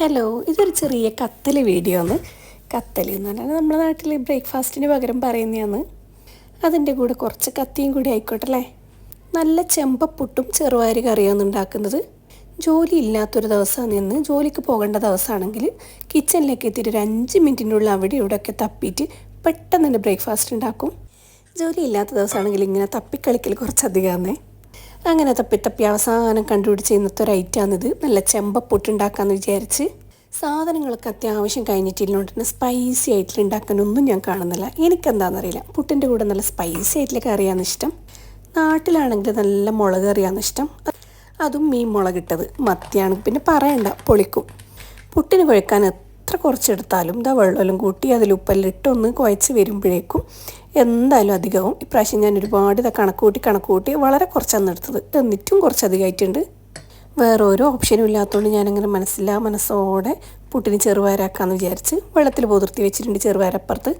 Hello ഇതൊരു ചെറിയ കത്തൽ video ആണ് കത്തൽ എന്ന് പറഞ്ഞാൽ നമ്മുടെ നാട്ടിൽ ബ്രേക്ക്ഫാസ്റ്റിന് പകരം പറയുന്നതാണ്. അതിന്റെ കൂടെ കുറച്ച് കത്തിയും കൂടി ആയിക്കോട്ടെ അല്ലേ നല്ല ചെമ്പപ്പുട്ടും ചെറുവാരി കറിയാണ് ഉണ്ടാക്കുന്നത്. ജോലി ഇല്ലാത്തൊരു ദിവസമാണ് നിന്ന് ജോലിക്ക് പോകേണ്ട ദിവസമാണെങ്കിൽ കിച്ചണിലേക്ക് എത്തിയിട്ട് ഒരു അഞ്ച് മിനിറ്റിനുള്ളിൽ അവിടെ ഇവിടെയൊക്കെ തപ്പിയിട്ട് പെട്ടെന്ന് തന്നെ ബ്രേക്ക്ഫാസ്റ്റ് ഉണ്ടാക്കും. ജോലി ഇല്ലാത്ത ദിവസമാണെങ്കിൽ ഇങ്ങനെ തപ്പിക്കളിക്കൽ കുറച്ചധികമാണേ. അങ്ങനെ തപ്പി തപ്പി അവസാനം കണ്ടുപിടിച്ച് ഇന്നത്തെ ഒരു ഐറ്റാണിത് നല്ല ചെമ്പപ്പൊട്ടുണ്ടാക്കാമെന്ന് വിചാരിച്ച് സാധനങ്ങളൊക്കെ അത്യാവശ്യം കഴിഞ്ഞിട്ടില്ലോണ്ട് തന്നെ സ്പൈസി ആയിട്ട് ഉണ്ടാക്കാനൊന്നും ഞാൻ കാണുന്നില്ല. എനിക്കെന്താണെന്നറിയില്ല പുട്ടിന്റെ കൂടെ നല്ല സ്പൈസി ആയിട്ടുള്ള കറിയാണ് ഇഷ്ടം. നാട്ടിലാണെങ്കിൽ നല്ല മുളക് കറിയാണ് ഇഷ്ടം. അതും മീൻ മുളകിട്ടത്. മത്തിയാണ്. പിന്നെ പറയണ്ട പൊളിക്കും. പുട്ടിന് കുഴക്കാൻ എത്ര കുറച്ചെടുത്താലും ഇതാ വെള്ളമെല്ലാം കൂട്ടി അതിൽ ഉപ്പെല്ലാം ഇട്ടൊന്ന് കുഴച്ച് വരുമ്പോഴേക്കും എന്തായാലും അധികവും ഇപ്രാവശ്യം ഞാൻ ഒരുപാട് ഇതാ കണക്ക് കൂട്ടി കണക്ക് കൂട്ടി വളരെ കുറച്ചാണ് എടുത്തത്. എന്നിട്ടും കുറച്ച് അധികമായിട്ടുണ്ട് വേറെ ഓരോ ഓപ്ഷനും ഇല്ലാത്തതുകൊണ്ട് ഞാനങ്ങനെ മനസ്സില്ലാ മനസ്സോടെ പുട്ടിന് ചെറുപയറാക്കാമെന്ന് വിചാരിച്ച് വെള്ളത്തിൽ പോതിർത്തി വെച്ചിട്ടുണ്ട് ചെറുപയറപ്പുറത്ത്.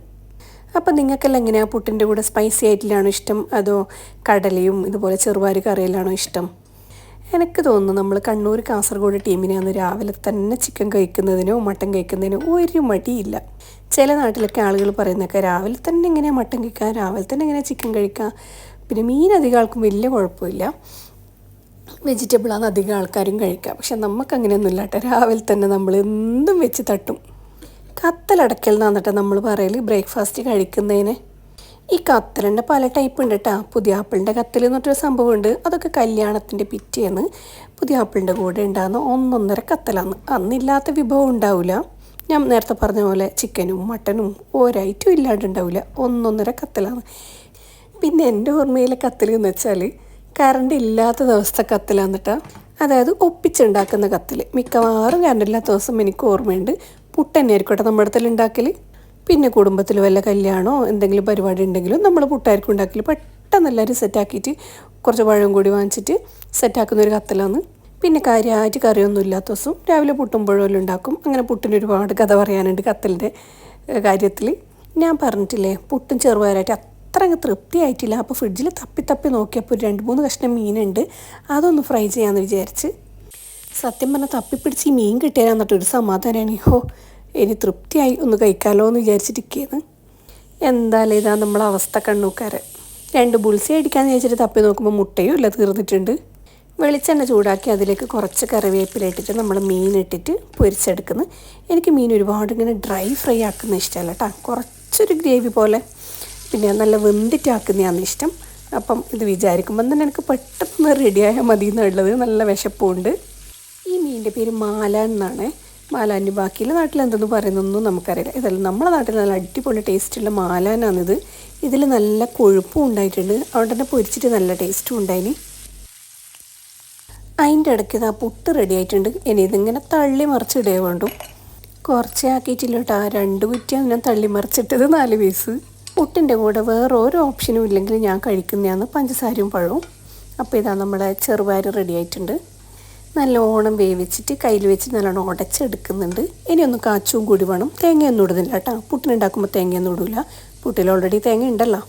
അപ്പം നിങ്ങൾക്കെല്ലാം എങ്ങനെയാണ് പുട്ടിന്റെ കൂടെ സ്പൈസി ആയിട്ടിലാണോ ഇഷ്ടം? അതോ കടലയും ഇതുപോലെ ചെറുപയർ കറിയിലാണോ ഇഷ്ടം? എനിക്ക് തോന്നുന്നു നമ്മൾ കണ്ണൂർ കാസർഗോഡ് ടീമിനെ അന്ന് രാവിലെ തന്നെ ചിക്കൻ കഴിക്കുന്നതിനോ മട്ടൻ കഴിക്കുന്നതിനോ ഒരു മടിയില്ല. ചില നാട്ടിലൊക്കെ ആളുകൾ പറയുന്നൊക്കെ രാവിലെ തന്നെ എങ്ങനെയാണ് മട്ടൻ കഴിക്കുക രാവിലെ തന്നെ എങ്ങനെയാണ് ചിക്കൻ കഴിക്കുക പിന്നെ മീൻ അധികം ആൾക്കും വലിയ കുഴപ്പമില്ല. വെജിറ്റബിളാണ് അധികം ആൾക്കാരും കഴിക്കുക പക്ഷെ നമുക്ക് അങ്ങനെയൊന്നുമില്ല കേട്ടോ. രാവിലെ തന്നെ നമ്മൾ എന്തും വെച്ച് തട്ടും. കത്തലടക്കൽ എന്നാന്നിട്ട് നമ്മൾ പറയൽ ബ്രേക്ക്ഫാസ്റ്റ് കഴിക്കുന്നതിന് ഈ കത്തലിന്റെ പല ടൈപ്പ് ഉണ്ട് കേട്ടോ പുതിയ ആപ്പിളിന്റെ കത്തൽ എന്ന് പറഞ്ഞൊരു സംഭവമുണ്ട്. അതൊക്കെ കല്യാണത്തിന്റെ പിറ്റേന്ന് പുതിയ ആപ്പിളിന്റെ കൂടെ ഉണ്ടാകുന്ന ഒന്നൊന്നര കത്തലാണ്. അന്നില്ലാത്ത വിഭവം ഉണ്ടാവില്ല ഞാൻ നേരത്തെ പറഞ്ഞ പോലെ ചിക്കനും മട്ടനും ഒരൈറ്റും ഇല്ലാണ്ടുണ്ടാവില്ല ഒന്നൊന്നര കത്തലാണ്. പിന്നെ എന്റെ ഓർമ്മയിലെ കത്തൽ എന്ന് വെച്ചാൽ കറണ്ട് ഇല്ലാത്ത ദിവസത്തെ കത്തലാണ് കേട്ടോ അതായത് ഒപ്പിച്ചുണ്ടാക്കുന്ന കത്തൽ മിക്കവാറും കറണ്ടില്ലാത്ത ദിവസം എനിക്ക് ഓർമ്മയുണ്ട്. പുട്ടന്നെ ആയിരിക്കട്ടെ നമ്മുടെ അടുത്തിൽ ഉണ്ടാക്കൽ പിന്നെ കുടുംബത്തിൽ വല്ല കല്യാണമോ എന്തെങ്കിലും പരിപാടി ഉണ്ടെങ്കിലും നമ്മൾ പുട്ടായിരിക്കും ഉണ്ടാക്കൽ പെട്ടെന്ന് എല്ലാവരും സെറ്റാക്കിയിട്ട് കുറച്ച് പഴം കൂടി വാങ്ങിച്ചിട്ട് സെറ്റാക്കുന്ന ഒരു കത്തലാണ്. പിന്നെ കാര്യമായിട്ട് കറിയൊന്നും ഇല്ലാത്ത ദിവസം രാവിലെ പുട്ടും പഴമെല്ലാം ഉണ്ടാക്കും. അങ്ങനെ പുട്ടിന് ഒരുപാട് കഥ പറയാനുണ്ട് കത്തലിന്റെ കാര്യത്തിൽ ഞാൻ പറഞ്ഞിട്ടില്ലേ പുട്ടും ചെറുപയറായിട്ട് അത്ര അങ്ങ് തൃപ്തിയായിട്ടില്ല അപ്പോൾ ഫ്രിഡ്ജിൽ തപ്പി തപ്പി നോക്കിയപ്പോൾ ഒരു രണ്ട് മൂന്ന് കഷ്ണം മീനുണ്ട്. അതൊന്ന് ഫ്രൈ ചെയ്യാമെന്ന് വിചാരിച്ച്. സത്യം പറഞ്ഞാൽ തപ്പിപ്പിടിച്ച് ഈ മീൻ കിട്ടിയാൽ ഒരു സമാധാനമാണ് ഹോ ഇനി തൃപ്തിയായി ഒന്ന് കഴിക്കാമല്ലോ എന്ന് വിചാരിച്ചിരിക്കുകയാണ് എന്തായാലും ഇതാ നമ്മളെ അവസ്ഥ കണ്ണൂക്കാരൻ. രണ്ട് ബുൾസി അടിക്കാന്ന് വിചാരിച്ചിട്ട് തപ്പി നോക്കുമ്പോൾ മുട്ടയും ഇല്ല തീർന്നിട്ടുണ്ട്. വെളിച്ചെണ്ണ ചൂടാക്കി അതിലേക്ക് കുറച്ച് കറിവേപ്പില ഇട്ടിട്ട് നമ്മൾ മീൻ ഇട്ടിട്ട് പൊരിച്ചെടുക്കുന്നു. എനിക്ക് മീൻ ഒരുപാട് ഇങ്ങനെ ഡ്രൈ ഫ്രൈ ആക്കുന്ന ഇഷ്ടമല്ല കേട്ടോ. കുറച്ചൊരു ഗ്രേവി പോലെ. പിന്നെ നല്ല വെന്തിട്ടാക്കുന്നതാണ് ഇഷ്ടം. അപ്പം ഇത് വിചാരിക്കുമ്പം തന്നെ എനിക്ക് പെട്ടെന്ന് റെഡിയായാൽ മതി എന്നുള്ളത് നല്ല വിശപ്പുണ്ട്. ഈ മീനിന്റെ പേര് മാല എന്നാണ്. മാലാന്റെ ബാക്കിയുള്ള നാട്ടിൽ എന്തെന്ന് പറയുന്നൊന്നും നമുക്കറിയില്ല. ഇതെല്ലാം നമ്മുടെ നാട്ടിൽ നല്ല അടിപൊളി ടേസ്റ്റുള്ള മാലാനാണിത്. ഇതിൽ നല്ല കൊഴുപ്പും ഉണ്ടായിട്ടുണ്ട്. അതുകൊണ്ട് തന്നെ പൊരിച്ചിട്ട് നല്ല ടേസ്റ്റും ഉണ്ടായിന്. അതിന്റെ ഇടയ്ക്ക് ആ പുട്ട് റെഡി ആയിട്ടുണ്ട്. ഇനി ഇതിങ്ങനെ തള്ളി മറിച്ചിടേ വേണ്ടു. കുറച്ചേ ആക്കിയിട്ടില്ല കേട്ടോ രണ്ട് കുറ്റിയാണ് ഞാൻ തള്ളി മറിച്ചിട്ടത് നാല് പീസ് പുട്ടിന്റെ കൂടെ വേറെ ഓരോ ഓപ്ഷനും ഇല്ലെങ്കിൽ ഞാൻ കഴിക്കുന്നതാണ് പഞ്ചസാരയും പഴവും. അപ്പോൾ ഇതാ നമ്മുടെ ചെറുപയർ റെഡി ആയിട്ടുണ്ട്. നല്ലോണം വേവിച്ചിട്ട് കയ്യിൽ വെച്ച് നല്ലോണം ഉടച്ചെടുക്കുന്നുണ്ട്. ഇനി ഒന്ന് കാച്ചും കൂടി വേണം. തേങ്ങയൊന്നും ഇടുന്നില്ല കേട്ടോ. പുട്ടിനുണ്ടാക്കുമ്പോൾ തേങ്ങയൊന്നും ഇടില്ല പുട്ടിൽ ഓൾറെഡി തേങ്ങ ഉണ്ടല്ലോ.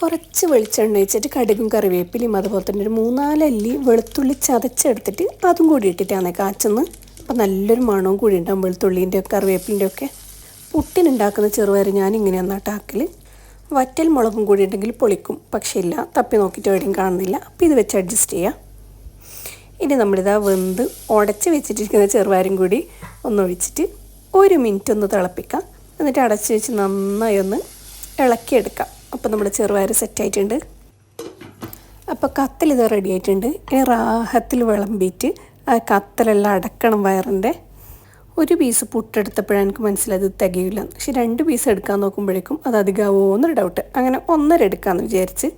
കുറച്ച് വെളിച്ചെണ്ണ ഒഴിച്ചിട്ട് കടുകും കറിവേപ്പിലയും അതുപോലെ തന്നെ ഒരു മൂന്നാലല്ലി വെളുത്തുള്ളി ചതച്ചെടുത്തിട്ട് അതും കൂടി ഇട്ടിട്ടാണ് കാച്ചെന്ന് അപ്പം നല്ലൊരു മണവും കൂടി ഉണ്ടാവും വെളുത്തുള്ളീന്റെ കറിവേപ്പിലിന്റെ ഒക്കെ. പുട്ടിനുണ്ടാക്കുന്ന ചെറുപയർ ഞാൻ ഇങ്ങനെയാണ് ആക്കൽ വറ്റൽ മുളകും കൂടി ഉണ്ടെങ്കിൽ പൊളിക്കും. പക്ഷേ ഇല്ല. തപ്പി നോക്കിയിട്ട് എവിടെയും കാണുന്നില്ല. അപ്പോൾ ഇത് വെച്ച് അഡ്ജസ്റ്റ് ചെയ്യാം. ഇനി നമ്മളിതാ വെന്ത് ഉടച്ച് വെച്ചിട്ടിരിക്കുന്ന ചെറുവാരും കൂടി ഒന്നൊഴിച്ചിട്ട് ഒരു മിനിറ്റ് ഒന്ന് തിളപ്പിക്കാം. എന്നിട്ട് അടച്ച് വെച്ച് നന്നായി ഒന്ന് ഇളക്കിയെടുക്കാം. അപ്പോൾ നമ്മുടെ ചെറുപയർ സെറ്റായിട്ടുണ്ട് അപ്പോൾ കത്തലിത് റെഡി ആയിട്ടുണ്ട്. ഇനി റാഹത്തിൽ വിളമ്പിയിട്ട് ആ കത്തലെല്ലാം അടക്കണം വയറിന്റെ. ഒരു പീസ് പുട്ടെടുത്തപ്പോഴാണ് എനിക്ക് മനസ്സിലായത് തികയില്ല പക്ഷെ രണ്ട് പീസ് എടുക്കാൻ നോക്കുമ്പോഴേക്കും അത് അധികമാവുമോ എന്നൊരു ഡൗട്ട് അങ്ങനെ ഒന്നര എടുക്കാമെന്ന് വിചാരിച്ച്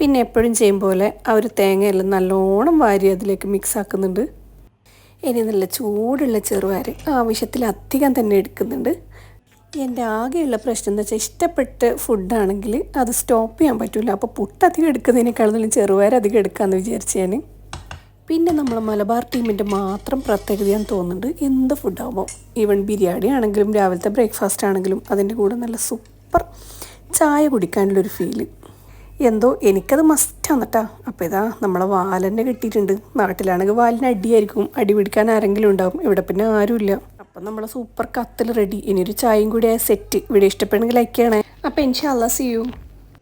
പിന്നെ എപ്പോഴും ചെയ്യും പോലെ ആ ഒരു തേങ്ങയെല്ലാം നല്ലോണം വാരി അതിലേക്ക് മിക്സ് ആക്കുന്നുണ്ട്. ഇനി നല്ല ചൂടുള്ള ചെറുവാര് ആവശ്യത്തിൽ അധികം തന്നെ എടുക്കുന്നുണ്ട്. എന്റെ ആകെയുള്ള പ്രശ്നം എന്താ വെച്ചാൽ ഇഷ്ടപ്പെട്ട ഫുഡാണെങ്കിൽ അത് സ്റ്റോപ്പ് ചെയ്യാൻ പറ്റില്ല അപ്പോൾ പുട്ട് അധികം എടുക്കുന്നതിനേക്കാൾ നല്ല ചെറുപയർ അധികം എടുക്കാമെന്ന് വിചാരിച്ചു ഞാൻ. പിന്നെ നമ്മൾ മലബാർ ടീമിന്റെ മാത്രം പ്രത്യേകതയാന്ന് തോന്നുന്നുണ്ട് എന്ത് ഫുഡാകുമ്പോൾ ഈവൻ ബിരിയാണി ആണെങ്കിലും രാവിലത്തെ ബ്രേക്ക്ഫാസ്റ്റ് ആണെങ്കിലും അതിന്റെ കൂടെ നല്ല സൂപ്പർ ചായ കുടിക്കാനുള്ളൊരു ഫീൽ എന്തോ എനിക്കത് മസ്റ്റാണ് കേട്ടോ അപ്പോൾ ഇതാ നമ്മളെ വാലന്നെ കിട്ടിയിട്ടുണ്ട്. നാട്ടിലാണെങ്കിൽ വാലിന് അടിയായിരിക്കും. അടി പിടിക്കാൻ ആരെങ്കിലും ഉണ്ടാവും. ഇവിടെ പിന്നെ ആരുമില്ല. അപ്പം നമ്മളെ സൂപ്പർ കത്തിൽ റെഡി ഇനിയൊരു ചായയും കൂടി സെറ്റ് ഇവിടെ ഇഷ്ടപ്പെടുന്നെങ്കിൽ ലൈക്ക് ചെയ്യണേ. അപ്പോൾ എനിക്ക് സി യു